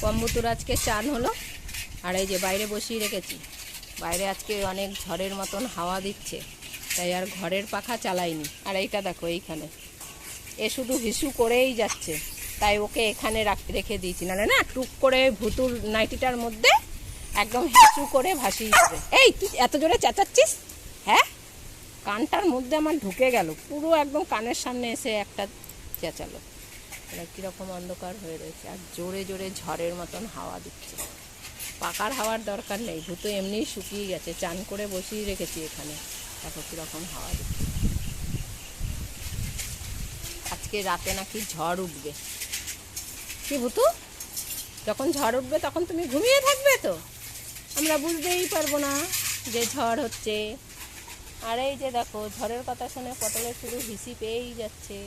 কম্বুতুর আজকে চান হলো, আর এই যে বাইরে বসিয়ে রেখেছি। বাইরে আজকে অনেক ঝড়ের মতন হাওয়া দিচ্ছে, তাই আর ঘরের পাখা চালাইনি। আর এইটা দেখো এইখানে। এ শুধু হিসু করেই যাচ্ছে, তাই ওকে এখানে রাখ- দিয়েছি। না না, টুক করে ভুতুর নাইটিটার মধ্যে একদম হিসু করে ভাসিয়ে দেবে। এই, তুই এত জোরে চেঁচাচ্ছিস? হ্যাঁ? কানটার মধ্যে আমার ঢুকে গেল। পুরো একদম কানের সামনে এসে একটা চেঁচালো। এটা কীরকম অন্ধকার হয়ে রয়েছে, আর জোরে জোরে ঝড়ের মতন হাওয়া দিচ্ছে। পাকার হাওয়ার দরকার নেই, ভূতো এমনিই শুকিয়ে গেছে, চান করে বসিয়ে রেখেছি এখানে। দেখো কীরকম হাওয়া দিচ্ছে। আজকে রাতে নাকি ঝড় উঠবে। কি ভূতু? যখন ঝড় উঠবে তখন তুমি ঘুমিয়ে থাকবে তো? আমরা বুঝতেই পারব না যে ঝড় হচ্ছে। আর এই যে দেখো, ঝড়ের কথা শুনে পটলের শুধু হিসি পেয়েই যাচ্ছে।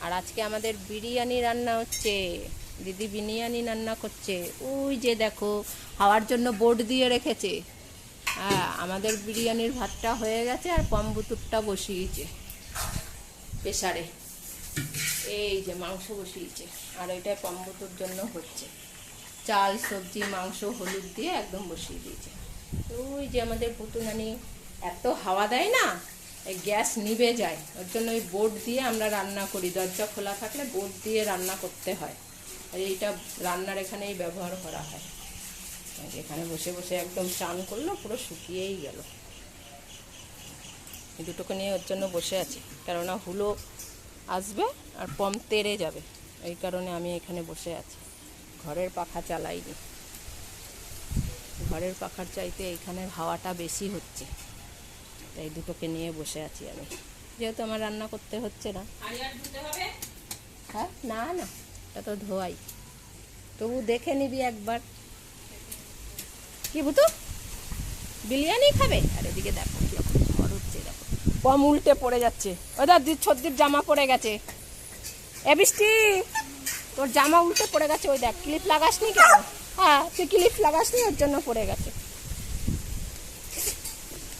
আর আজকে আমাদের বিরিয়ানি রান্না হচ্ছে। দিদি বিরিয়ানি রান্না করছে। ওই যে দেখো হাওয়ার জন্য বোর্ড দিয়ে রেখেছে। হ্যাঁ আমাদের বিরিয়ানির ভাতটা হয়ে গেছে আর পম্বুতুরটা বসিয়েছে প্রেসারে। এই যে মাংস বসিয়েছে। আর এটা পম্বুতুর জন্য হচ্ছে। চাল, সবজি, মাংস, হলুদ দিয়ে একদম বসিয়ে দিয়েছে। ওই যে আমাদের পুতুনানি এত হাওয়া দেয় না? গ্যাস নিভে যায়, ওর জন্য ওই বোর্ড দিয়ে আমরা রান্না করি। দরজা খোলা থাকলে বোর্ড দিয়ে রান্না করতে হয়। আর এইটা রান্নার এখানেই ব্যবহার করা হয়। এখানে বসে বসে একদম চান করল, পুরো শুকিয়েই গেল। দুটোকে নিয়ে ওর জন্য বসে আছি, কেননা হুলো আসবে আর পম তেড়ে যাবে। এই কারণে আমি এখানে বসে আছি। ঘরের পাখা চালাইনি। ঘরের পাখার চাইতে এইখানের হাওয়াটা বেশি হচ্ছে। তাই দুটোকে নিয়ে বসে আছি আমি। যেহেতু আমার রান্না করতে হচ্ছে না। হ্যাঁ? না না, এটা তো ধোয়াই। তবু দেখে নিবি একবার। কি বুতু বিরিয়ানি খাবে? আর এদিকে দেখো ঝড় উঠছে দেখো কম উল্টে পড়ে যাচ্ছে। ওদের দি ছদ্দির জামা পড়ে গেছে। এ বৃষ্টি, তোর জামা উল্টে পড়ে গেছে, ওই দেখ, ক্লিপ লাগাসনি কেন? হ্যাঁ তুই ক্লিপ লাগাসনি, ওর জন্য পড়ে গেছে।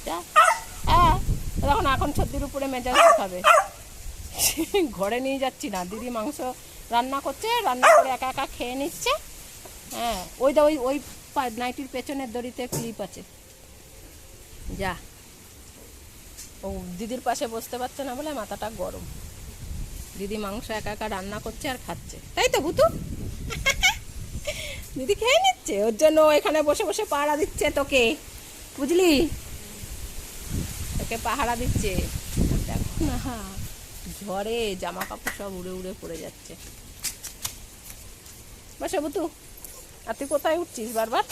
যা। দেখুন এখন ছদ্দির উপরে মেজাজ খাবে ঘরে নিয়ে যাচ্ছি না। দিদি মাংস রান্না করছে, রান্না করে একা একা খেয়ে নিচ্ছে। হ্যাঁ ওই দা, ওই ওই নাইটির পেছনের দড়িতে ক্লিপ আছে। যা। ও, দিদির পাশে বসতে পারছে না বলে মাথাটা গরম। দিদি মাংস একা একা রান্না করছে আর খাচ্ছে। তাই তো ভুতু। দিদি খেয়ে নিচ্ছে। ওর জন্য এখানে বসে বসে পাড়া দিচ্ছে তোকে। বুঝলি? তোকে পাহারা দিচ্ছে। দেখো না ঝড়ে জামা কাপড় সব উড়ে উড়ে পড়ে যাচ্ছে। বসে বুতু আর তুই কোথায় উঠছিস বারবার?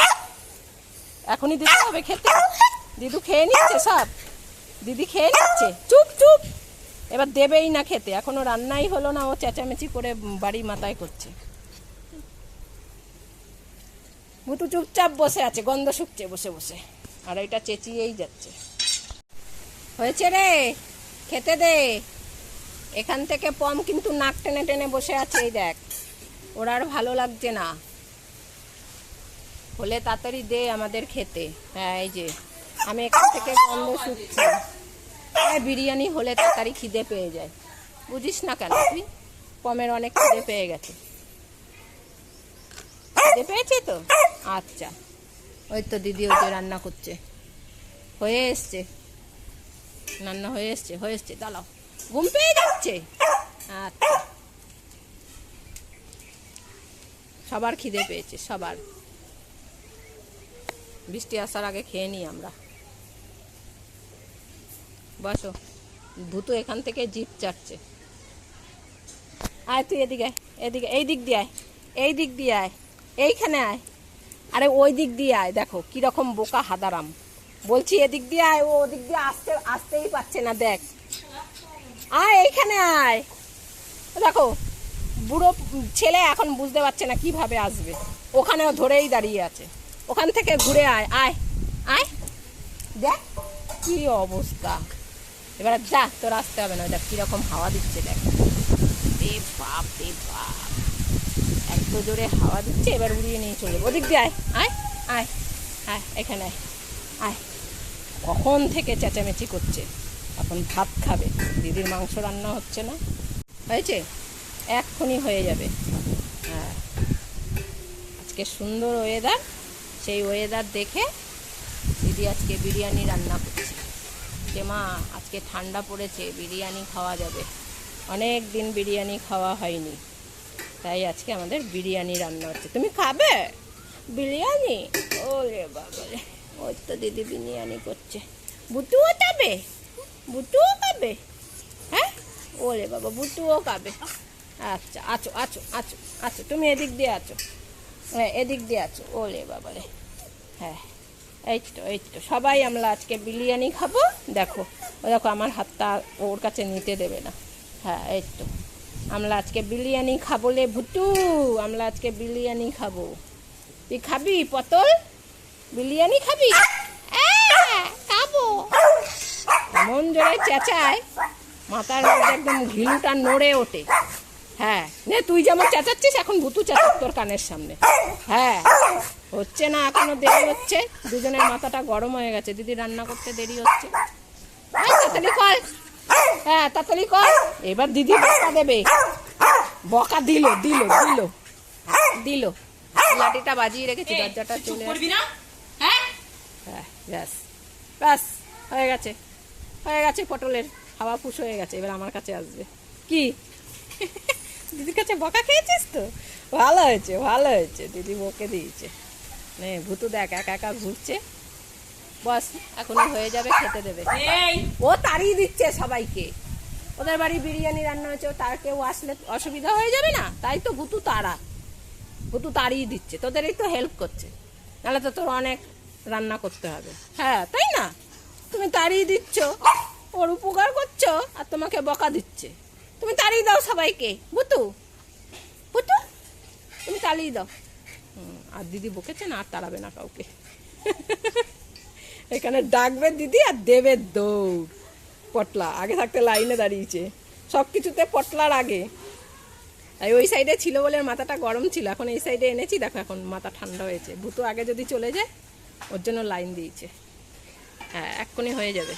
এখনই দিতে হবে খেতে। দিদু খেয়ে নিচ্ছে সব? দিদি খেয়ে নিচ্ছে? চুপ চুপ। এবার দেবেই না খেতে। এখনও রান্নাই হলো না, ও চেঁচামেচি করে বাড়ি মাথায় করছে। ভুতু চুপচাপ বসে আছে, গন্ধ শুকছে বসে বসে। আর এটা চেঁচিয়েই যাচ্ছে। হয়েছে রে? খেতে দে। এখান থেকে পম কিন্তু নাক টেনে টেনে বসে আছে, এই দেখ। ওর আর ভালো লাগছে না। হলে তাড়াতাড়ি দে আমাদের খেতে। হ্যাঁ এই যে, আমি এখান থেকে গন্ধ শুকছি হ্যাঁ বিরিয়ানি হলে তাড়াতাড়ি খিদে পেয়ে যায়। বুঝিস না কেন তুই? পমের অনেক খিদে পেয়ে গেছে। খিদে পেয়েছে তো? আচ্ছা। ওই তো দিদি যে রান্না করছে। হয়ে এসছে। রান্না হয়ে এসছে হয়ে এসছে, দাঁড়াও। ঘুম পেয়ে যাচ্ছে। সবার খিদে পেয়েছে, সবার। বৃষ্টি আসার আগে খেয়ে নিই আমরা। বসো, ভূতো এখান থেকে জিপ চাটছে। আয় তুই এদিকে এদিকে, এই দিক দিয়ে আয়, এই দিক দিয়ে আয়, এইখানে আয়। আরে ওই দিক দিয়ে আয়, দেখো, কীরকম বোকা হাদারাম। বলছি, এদিক দিয়ে আয়, ও ওদিক দিয়ে আসতে, আসতেই পারছে না, দেখ। আয়, এইখানে আয়। দেখো, বুড়ো ছেলে এখন বুঝতে পারছে না কীভাবে আসবে। ওখানেও ধরেই দাঁড়িয়ে আছে। ওখান থেকে ঘুরে আয় আয় আয়। দেখ, কি অবস্থা। এবার যা, তোর আসতে হবে না, দেখ কীরকম হাওয়া দিচ্ছে, দেখ। রে বাপ রে বাপ। এত জোরে হাওয়া দিচ্ছে, এবার উড়িয়ে নিয়ে চলে ওদিক দিয়ে আয় আয় আয় আয়, এখানে আয় আয়। কখন থেকে চেঁচামেচি করছে? এখন ভাত খাবে, দিদির মাংস রান্না হচ্ছে না। হয়েছে? এক্ষুনি হয়ে যাবে। হ্যাঁ। আজকে সুন্দর ওয়েদার সেই ওয়েদার দেখে দিদি আজকে বিরিয়ানি রান্না করছে। যে মা, আজকে ঠান্ডা পড়েছে, বিরিয়ানি খাওয়া যাবে। অনেক দিন বিরিয়ানি খাওয়া হয়নি। তাই আজকে আমাদের বিরিয়ানি রান্না হচ্ছে। তুমি খাবে? বিরিয়ানি? ও ওরে বাবারে। ওই তো দিদি বিরিয়ানি করছে। বুটুও খাবে? বুটুও খাবে? হ্যাঁ? ওরে বাবা, বুটুও খাবে। আচ্ছা আছো আছো আছো আছো, তুমি এদিক দিয়ে আছো। হ্যাঁ এদিক দিয়ে আছো। ওরে বাবা রে। হ্যাঁ এই তো এই তো। সবাই আমরা আজকে বিরিয়ানি খাব। দেখো ও দেখো আমার হাতটা ওর কাছে নিতে দেবে না। হ্যাঁ এই তো। আমরা আজকে বিরিয়ানি খাব লে ভুটু। আমরা আজকে বিরিয়ানি খাব। তুই খাবি পটল? বিরিয়ানি খাবি? আহ, খাব। এমন জোরে চেঁচায় মাথার মধ্যে একদম ঘিলুটা নড়ে ওঠে। হ্যাঁ নে তুই যেমন চেঁচাচ্ছিস এখন ভুতু চেঁচাক তোর কানের সামনে। হ্যাঁ হচ্ছে না এখনও দেরি হচ্ছে। দুজনের মাথাটা গরম হয়ে গেছে। দিদি রান্না করতে দেরি হচ্ছে। তাড়াতাড়ি কর। হ্যাঁ তাড়াতাড়ি কর। এবার দিদি বকা দেবে। বকা দিল দিল দিল। দিল। লাঠিটা বাজিয়ে রেখেছি দরজাটা চলে হ্যাঁ হ্যাঁ ব্যাস। ব্যাস হয়ে গেছে। হয়ে গেছে পটলের হাওয়া ফুস হয়ে গেছে এবার আমার কাছে আসবে। কি? দিদির কাছে বকা খেয়েছিস তো? ভালো হয়েছে ভালো হয়েছে। দিদি বকে দিয়েছে। নে ভুতু দেখ একা একা ঘুরছে। বস এখনই হয়ে যাবে খেতে দেবে। এই! ও তাড়িয়ে দিচ্ছে সবাইকে। ওদের বাড়ি বিরিয়ানি রান্না হয়েছে ও তার কেউ আসলে অসুবিধা হয়ে যাবে না? তাই তো ভুতু তারা ভুতু তাড়িয়ে দিচ্ছে তোদেরই তো হেল্প করছে। নাহলে তো তোর অনেক রান্না করতে হবে। হ্যাঁ তাই না? তুমি তাড়িয়ে দিচ্ছ ওর উপকার করছ আর তোমাকে বকা দিচ্ছে। তুমি তাড়িয়ে দাও সবাইকে। বুতু বুতু তুমি তাড়িয়ে দাও। আর দিদি বকেছে না আর তাড়াবে না কাউকে। এখানে ডাকবে দিদি আর দেবে দৌড়। পটলা আগে থাকতে লাইনে দাঁড়িয়েছে। সব কিছুতে পটলার আগে। তাই ওই সাইডে ছিল বলে মাথাটা গরম ছিল এখন এই সাইডে এনেছি দেখো এখন মাথা ঠান্ডা হয়েছে। ভুতো আগে যদি চলে যায় ওর জন্য লাইন দিয়েছে। হ্যাঁ এক্ষুনি হয়ে যাবে।